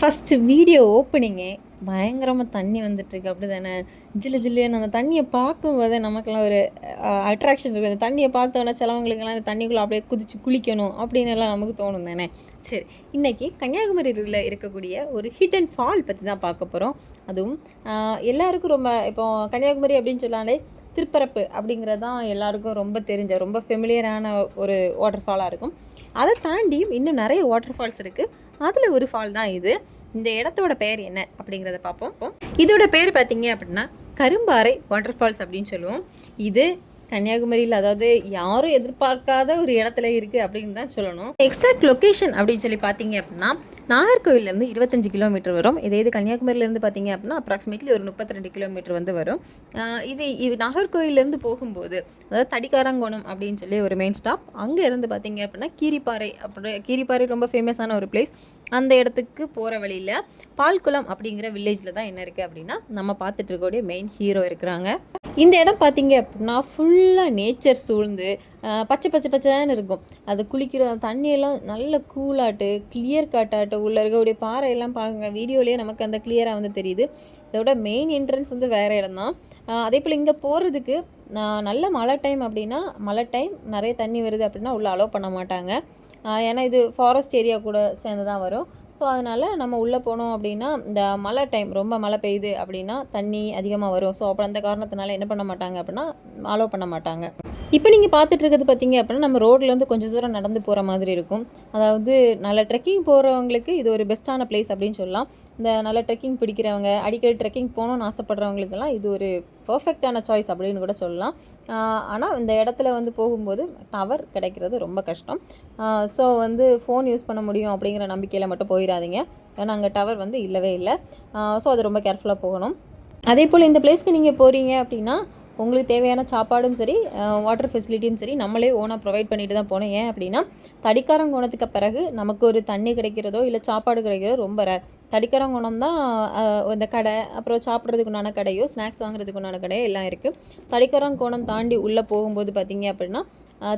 First video ஓப்பனிங்கே பயங்கரமாக தண்ணி வந்துட்டுருக்கு. அப்படி தானே ஜில்லு ஜில்லுன்னு அந்த தண்ணியை பார்க்கும்போது நமக்கெல்லாம் ஒரு அட்ராக்ஷன் இருக்குது அந்த தண்ணியை பார்த்தோன்னே சிலவங்களுக்கெல்லாம் அந்த தண்ணிக்குள்ளே அப்படியே குதிச்சு குளிக்கணும் அப்படின்னு எல்லாம் நமக்கு தோணும் தானே? சரி இன்றைக்கி கன்னியாகுமரியில் இருக்கக்கூடிய ஒரு ஹிட் அண்ட் ஃபால் பற்றி தான் பார்க்க போகிறோம் அதுவும் எல்லாருக்கும் ரொம்ப இப்போ கன்னியாகுமரி அப்படின்னு சொன்னாலே திருப்பரப்பு அப்படிங்கிறது தான் எல்லாருக்கும் ரொம்ப தெரிஞ்ச ரொம்ப ஃபெமிலியரான ஒரு வாட்டர் ஃபாலாக இருக்கும். அதை தாண்டி இன்னும் நிறைய வாட்டர் ஃபால்ஸ் இருக்குது அதில் ஒரு ஃபால் தான் இது. இந்த இடத்தோட பெயர் என்ன அப்படிங்கிறத பார்ப்போம். இதோட பேர் பார்த்தீங்க அப்படின்னா கரும்பாறை வாட்டர் ஃபால்ஸ் அப்படின்னு சொல்லுவோம். இது கன்னியாகுமரியில் அதாவது யாரும் எதிர்பார்க்காத ஒரு இடத்துல இருக்குது அப்படின்னு தான் சொல்லணும். எக்ஸாக்ட் லொக்கேஷன் அப்படின்னு சொல்லி பார்த்தீங்க அப்படின்னா நாகர்கோவிலேருந்து இருபத்தஞ்சு கிலோமீட்டர் வரும். இதே இது கன்னியாகுமரியிலேருந்து பார்த்தீங்க அப்படின்னா அப்ராக்சிமேட்லி ஒரு முப்பத்தி ரெண்டு கிலோமீட்டர் வந்து வரும். இது இது நாகர்கோவிலேருந்து போகும்போது அதாவது தடிக்காரங்கோணம் அப்படின்னு சொல்லி ஒரு மெயின் ஸ்டாப் அங்கே இருந்து பார்த்தீங்க அப்படின்னா கீரிப்பாறை அப்படி கீரிப்பாறை ரொம்ப ஃபேமஸான ஒரு பிளேஸ் அந்த இடத்துக்கு போகிற வழியில் பால்குளம் அப்படிங்கிற வில்லேஜில் தான் என்ன இருக்குது அப்படின்னா நம்ம பார்த்துட்டு இருக்கக்கூடிய மெயின் ஹீரோ இருக்கிறாங்க. இந்த இடம் பார்த்தீங்க அப்படின்னா ஃபுல்லாக நேச்சர் சூழ்ந்து பச்சை பச்சை பச்சைன்னு இருக்கும். அது குளிக்கிற தண்ணியெல்லாம் நல்ல கூலாட்டு கிளியர் காட்டாட்டு உள்ளே இருக்கக்கூடிய பாறையெல்லாம் பாருங்க. வீடியோலேயே நமக்கு அந்த கிளியராக வந்து தெரியுது. இதோட மெயின் என்ட்ரன்ஸ் வந்து வேறு இடம் தான் அதே போல் இங்கே போகிறதுக்கு நல்ல மழை டைம் அப்படின்னா மழை டைம் நிறைய தண்ணி வருது அப்படின்னா உள்ளே அலோவ் பண்ண மாட்டாங்க. ஏன்னா இது ஃபாரஸ்ட் ஏரியா கூட சேர்ந்து தான் வரும். ஸோ அதனால் நம்ம உள்ளே போனோம் அப்படின்னா இந்த மழை டைம் ரொம்ப மழை பெய்யுது அப்படின்னா தண்ணி அதிகமாக வரும். ஸோ அப்போ அந்த காரணத்தினால என்ன பண்ண மாட்டாங்க அப்படின்னா அலோவ் பண்ண மாட்டாங்க. இப்போ நீங்கள் பார்த்துட்டு இருக்கிறது பார்த்தீங்க அப்படின்னா நம்ம ரோட்லேருந்து கொஞ்சம் தூரம் நடந்து போகிற மாதிரி இருக்கும். அதாவது நல்ல ட்ரெக்கிங் போகிறவங்களுக்கு இது ஒரு பெஸ்ட்டான பிளேஸ் அப்படின்னு சொல்லலாம். இந்த நல்ல ட்ரெக்கிங் பிடிக்கிறவங்க அடிக்கடி ட்ரெக்கிங் போகணும்னு ஆசைப்படுறவங்களுக்கெல்லாம் இது ஒரு பர்ஃபெக்டான சாய்ஸ் அப்படின்னு கூட சொல்லலாம். ஆனால் இந்த இடத்துல வந்து போகும்போது டவர் கிடைக்கிறது ரொம்ப கஷ்டம். ஸோ வந்து ஃபோன் யூஸ் பண்ண முடியும் அப்படிங்கிற நம்பிக்கையில் மட்டும் போயிடாதீங்க. ஏன்னா அங்கே டவர் வந்து இல்லவே இல்லை. ஸோ அது ரொம்ப கேர்ஃபுல்லாக போகணும். அதே போல் இந்த பிளேஸ்க்கு நீங்கள் போகிறீங்க அப்படின்னா உங்களுக்கு தேவையான சாப்பாடும் சரி வாட்டர் ஃபெசிலிட்டியும் சரி நம்மளே ஓனாக ப்ரொவைட் பண்ணிட்டு தான் போனோம் ஏன் அப்படின்னா தடிக்காரங்கோணத்துக்கு பிறகு நமக்கு ஒரு தண்ணி கிடைக்கிறதோ இல்லை சாப்பாடு கிடைக்கிறதோ ரொம்ப ரேர் தடிக்காரங்கோணம் தான் இந்த கடை அப்புறம் சாப்பிட்றதுக்கு உண்டான கடையோ ஸ்நாக்ஸ் வாங்குறதுக்கு உண்டான கடையோ எல்லாம் இருக்குது தடிக்காரங்கோணம் தாண்டி உள்ளே போகும்போது பார்த்தீங்க அப்படின்னா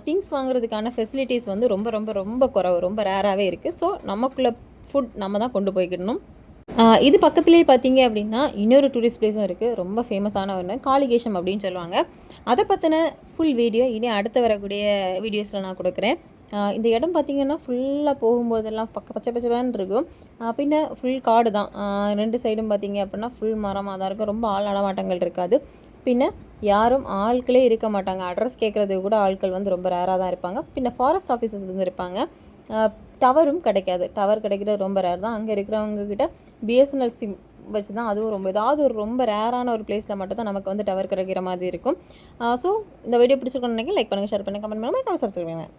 திங்ஸ் வாங்குறதுக்கான ஃபெசிலிட்டிஸ் வந்து ரொம்ப ரொம்ப ரொம்ப குறைவு ரொம்ப ரேராகவே இருக்குது ஸோ நமக்குள்ளே ஃபுட் நம்ம தான் கொண்டு போய்க்கிடணும். இது பக்கத்துலேயே பார்த்தீங்க அப்படின்னா இன்னொரு டூரிஸ்ட் பிளேஸும் இருக்குது ரொம்ப ஃபேமஸான ஒன்று காளிகேஷம் அப்படின்னு சொல்லுவாங்க. அதை பற்றின ஃபுல் வீடியோ இனி அடுத்து வரக்கூடிய வீடியோஸில் நான் கொடுக்குறேன். இந்த இடம் பார்த்திங்கன்னா ஃபுல்லாக போகும்போதெல்லாம் பக்க பச்சை பச்சைன்னு இருக்கும். பின்ன ஃபுல் காடு தான். ரெண்டு சைடும் பார்த்தீங்க அப்படின்னா ஃபுல் மரமாக தான் இருக்கும். ரொம்ப ஆள் நடமாட்டங்கள் இருக்காது. பின்ன யாரும் ஆட்களே இருக்க மாட்டாங்க. அட்ரஸ் கேட்குறதுக்கு கூட ஆட்கள் வந்து ரொம்ப ரேராக தான் இருப்பாங்க. பின்ன ஃபாரஸ்ட் ஆஃபீஸர்ஸ் வந்து இருப்பாங்க. டவரும் கிடைக்காது. டவர் கிடைக்கிறது ரொம்ப ரேர் தான். அங்கே இருக்கிறவங்க கிட்ட பிஎஸ்என்எல் சிம் வச்சு தான் அதுவும் ரொம்ப ஏதாவது ஒரு ரொம்ப ரேரான ஒரு பிளேஸில் மட்டும் தான் நமக்கு வந்து டவர் கிடைக்கிற மாதிரி இருக்கும். ஸோ இந்த வீடியோ பிடிச்சிருக்கோன்னு நினைக்கிறேன் லைக் பண்ணுங்கள் ஷேர் பண்ணுங்கள் கமெண்ட் பண்ணுங்கள் சப்ஸ்கிரைப் பண்ணுங்கள்